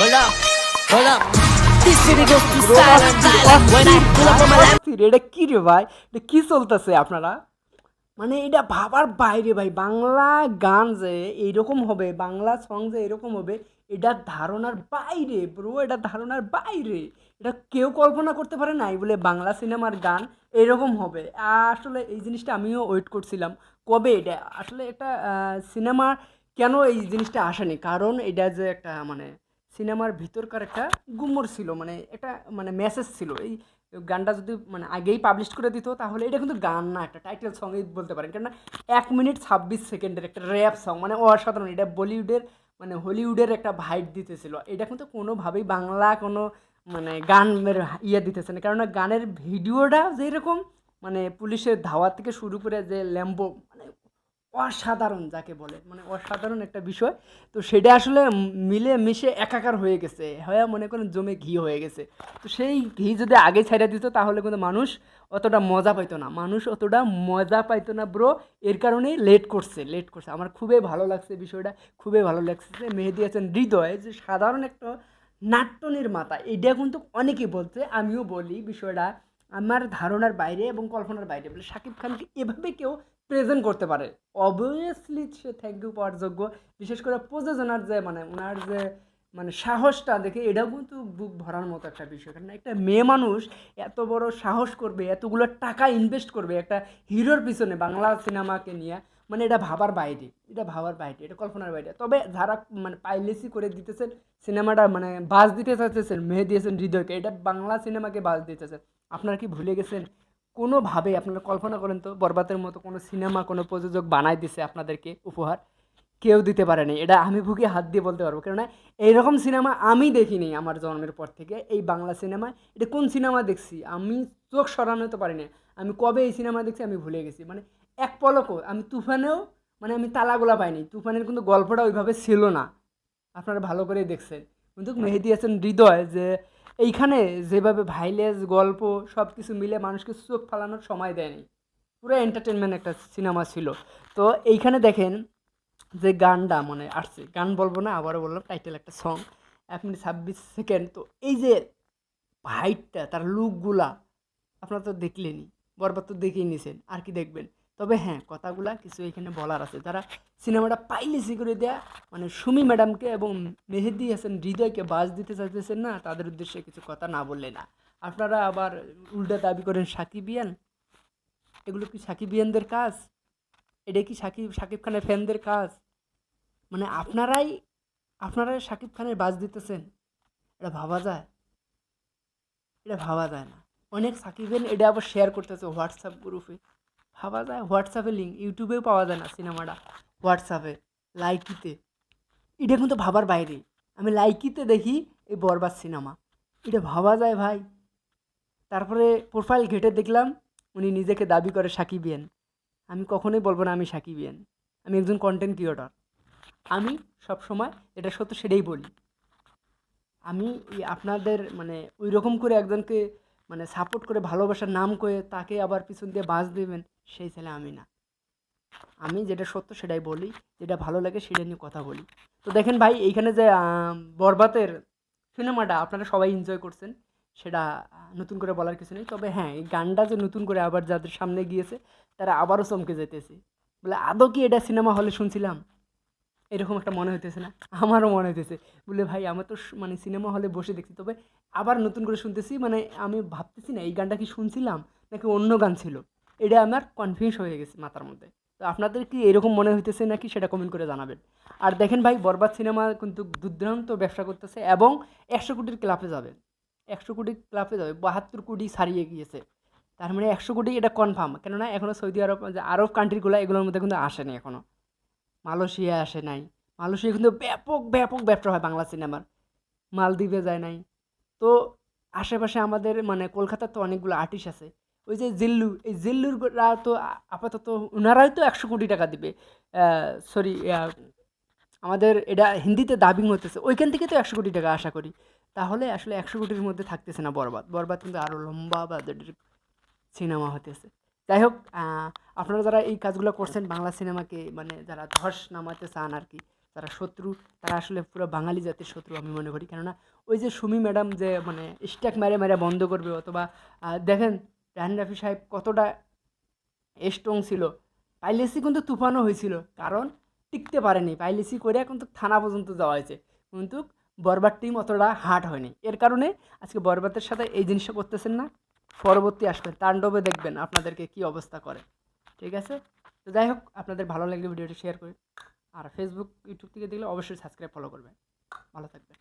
Hold up, hold up. This city goes to silent, silent. When I pull up on my lap. এটা কি রে ভাই এটা কি চলতেছে আপনারা মানে এটা ভাবার বাইরে ভাই বাংলা গান যে এইরকম হবে বাংলা সং যে এরকম হবে এটা ধারণার বাইরে ব্রো এটা ধারণার বাইরে এটা কেউ কল্পনা করতে পারে নাই বলে বাংলা সিনেমার গান এরকম হবে আসলে এই জিনিসটা আমিও ওয়েট করছিলাম কবে এটা আসলে একটা সিনেমা কেন এই জিনিসটা আসেনি কারণ এটা যে একটা মানে সিনেমার ভিতরকার একটা গুমর ছিল মানে একটা মানে মেসেজ ছিল। এই গানটা যদি মানে আগেই পাবলিশ করে দিত, তাহলে এটা কিন্তু গান না, একটা টাইটেল সঙ্গই বলতে পারেন। কেননা এক মিনিট ছাব্বিশ সেকেন্ডের একটা র্যাপ সং মানে অসাধারণ। এটা বলিউডের মানে হলিউডের একটা ভাইট দিতেছিল। এটা কিন্তু কোনোভাবেই বাংলা কোনো মানে গানের ইয়ে দিতেছে না। কেননা গানের ভিডিওটা যেরকম মানে পুলিশের ধাওয়া থেকে শুরু করে যে ল্যাম্বো মানে অসাধারণ যাকে বলে মানে অসাধারণ একটা বিষয়। তো সেটা আসলে মিলে মিশে একাকার হয়ে গেছে, হয়ে মনে করেন জমে ঘি হয়ে গেছে। তো সেই ঘি যদি আগে ছাইড়া দিত তাহলে কিন্তু মানুষ অতটা মজা পাইতো না। মানুষ অতটা মজা পাইতো না ব্রো, এর কারণেই লেট করছে লেট করছে। আমার খুবই ভালো লাগছে বিষয়টা, খুবই ভালো লাগছে। যে মেহেদি হাসান হৃদয় যে সাধারণ একটা নাট্য নির্মাতা এটা কিন্তু অনেকেই বলছে, আমিও বলি বিষয়টা। আমার ধারণার বাইরে এবং কল্পনার বাইরে বলে শাকিব খানকে এভাবে কেউ প্রেজেন্ট করতে পারে। অবভিয়াসলি সে থ্যাংক ইউ পাওয়ার যোগ্য। বিশেষ করে প্রযোজনার যে মানে ওনার যে মানে সাহসটা, দেখে এটাও কিন্তু বুক ভরার মতো একটা বিষয়। কারণ একটা মেয়ে মানুষ এত বড় সাহস করবে, এতগুলো টাকা ইনভেস্ট করবে একটা হিরোর পিছনে বাংলা সিনেমাকে নিয়ে মানে এটা ভাবার বাইরে, এটা ভাবার বাইরে, এটা কল্পনার বাইরে। তবে যারা মানে পাইলেসি করে দিতেছেন, সিনেমাটা মানে বাজ দিতে চাইতেছেন, মেহেদি হাসান হৃদয়কে, এটা বাংলা সিনেমাকে বাজ দিতেছেন আপনারা কি ভুলে গেছেন? কোনোভাবে আপনারা কল্পনা করেন তো, বরবাদের মতো কোনো সিনেমা, কোনো প্রযোজক বানাই দিছে আপনাদেরকে উপহার। কেউ দিতে পারেনি এটা আমি বুকে হাত দিয়ে বলতে পারব। কেননা এইরকম সিনেমা আমি দেখিনি আমার জন্মের পর থেকে। এই বাংলা সিনেমা, এটা কোন সিনেমা দেখছি? আমি চোখ সরানো তো পারিনি আমি কবে এই সিনেমা দেখছি আমি ভুলে গেছি। মানে এক পলকও, আমি তুফানেও মানে আমি তালাগোলা পাইনি। তুফানের কিন্তু গল্পটা ওইভাবে ছিল না। আপনারা ভালো করেই দেখছেন। কিন্তু মেহেদি হাসান হৃদয় যে এইখানে যেভাবে ভাইলেস গল্প সব কিছু মিলে মানুষকে চোখ ফালানোর সময় দেয়নি পুরো এন্টারটেনমেন্ট একটা সিনেমা ছিল। তো এইখানে দেখেন যে গানটা মানে আসছে। গান বলব না, আবারও বললাম টাইটেল একটা সং এক মিনিট ছাব্বিশ সেকেন্ড তো এই যে ভাইটটা তার লুকগুলা আপনারা তো দেখলেনই, বরবাদ তো দেখেই নিছেন। আর কি দেখবেন? তবে হ্যাঁ কথাগুলা কিছু এখানে বলার আছে। যারা সিনেমাটা পাইলেসি করে দেয়া মানে সুমি ম্যাডামকে এবং মেহেদি হাসান হৃদয়কে বাজ দিতে চাইতেছেন না, তাদের উদ্দেশ্যে কিছু কথা না বললে না। আপনারা আবার উল্টা দাবি করেন সাকিবিয়ান এগুলো কি সাকিবিয়ানদের কাজ? এটা কি সাকিব সাকিব খানের ফ্যানদের কাজ? মানে আপনারাই আপনারাই সাকিব খানের বাজ দিতেছেন? এটা ভাবা যায়? এটা ভাবা যায় না। অনেক সাকিবেন এটা আবার শেয়ার করতেছে হোয়াটসঅ্যাপ গ্রুপে ভাবা যায় হোয়াটসঅ্যাপে লিঙ্ক ইউটিউবেও পাওয়া যায় না সিনেমাটা হোয়াটসঅ্যাপে লাইকিতে। এটা কিন্তু ভাবার বাইরে। আমি লাইকিতে দেখি এই বরবাদ সিনেমা এটা ভাবা যায় ভাই। তারপরে প্রোফাইল ঘেটে দেখলাম, উনি নিজেকে দাবি করে সাকিবিয়ান আমি কখনোই বলব না আমি সাকিবিয়ান আমি একজন কন্টেন্ট ক্রিয়েটর আমি সব সময় এটা সত্য সেটাই বলি। আমি আপনাদের মানে ওই রকম করে একজনকে মানে সাপোর্ট করে ভালোবাসার নাম করে তাকে আবার পিছন দিয়ে বাঁচ দেবেন, সেই ছেলে আমি না। আমি যেটা সত্য সেটাই বলি, যেটা ভালো লাগে সেটা নিয়ে কথা বলি। তো দেখেন ভাই, এইখানে যে বরবাতের সিনেমাটা আপনারা সবাই এনজয় করছেন, সেটা নতুন করে বলার কিছু নেই। তবে হ্যাঁ এই গানটা যে নতুন করে আবার যাদের সামনে গিয়েছে, তারা আবারও চমকে যেতেছে বলে, আদৌ কি এটা সিনেমা হলে শুনছিলাম? এরকম একটা মনে হইতেছে না, আমারও মনে হইতেছে। বলে, ভাই, আমার তো মানে সিনেমা হলে বসে দেখছি। তবে আবার নতুন করে শুনতেছি মানে আমি ভাবতেছি না, এই গানটা কি শুনছিলাম, নাকি অন্য গান ছিল? এটা আমার কনফিউজ হয়ে গেছে মাথার মধ্যে। তো আপনাদের কি এরকম মনে হইতেছে নাকি সেটা কমেন্ট করে জানাবেন। আর দেখেন ভাই, বরবাদ সিনেমা কিন্তু দুর্দান্ত ব্যবসা করতেছে এবং একশো কোটির ক্লাবে যাবে। একশো কোটি ক্লাবে যাবে, বাহাত্তর কোটি ছাড়িয়ে গিয়েছে। তার মানে একশো কোটি এটা কনফার্ম কেননা এখনও সৌদি আরব আরব কান্ট্রিগুলো এগুলোর মধ্যে কিন্তু আসেনি এখনও মালয়েশিয়া আসে নাই। মালয়েশিয়া কিন্তু ব্যাপক ব্যাপক ব্যবসা হয় বাংলা সিনেমার। মালদ্বীপে যায় নাই। তো আশেপাশে আমাদের মানে কলকাতার তো অনেকগুলো আর্টিস্ট আছে। ওই যে জিল্লু, এই জিল্লুররা তো আপাতত ওনারাই তো একশো কোটি টাকা দিবে। সরি আমাদের এটা হিন্দিতে দাবিং হতেছে ওইখান থেকে তো একশো কোটি টাকা আশা করি। তাহলে আসলে একশো কোটির মধ্যে থাকতেছে না বরবাদ। বরবাদ কিন্তু আরও লম্বা বাজেটের সিনেমা হতেছে যাই হোক আপনারা যারা এই কাজগুলো করছেন বাংলা সিনেমাকে মানে যারা ধস নামাতে চান আর কি, যারা শত্রু, তারা আসলে পুরো বাঙালি জাতির শত্রু আমি মনে করি। কেননা ওই যে সুমি ম্যাডাম যে মানে স্ট্যাক মেরে মেরে বন্ধ করবে অথবা দেখেন রাহান রাফি সাহেব কতটা স্ট্রং ছিল। পাইলেসি কিন্তু তুফানও হয়েছিল, কারণ টিকতে পারেনি। পাইলেসি করে কিন্তু থানা পর্যন্ত যাওয়া হয়েছে। কিন্তু বরবার টিম অতটা হার্ড হয়নি। এর কারণে আজকে বরবাদের সাথে এই জিনিসটা করতেছেন না। পরবর্তী আসবেন তাণ্ডবে দেখবেন আপনাদেরকে কি অবস্থা করে। ঠিক আছে? তো যাই হোক, আপনাদের ভালো লাগলে ভিডিওটি শেয়ার করুন আর ফেসবুক ইউটিউব থেকে দেখলে অবশ্যই সাবস্ক্রাইব ফলো করবেন। ভালো থাকবেন।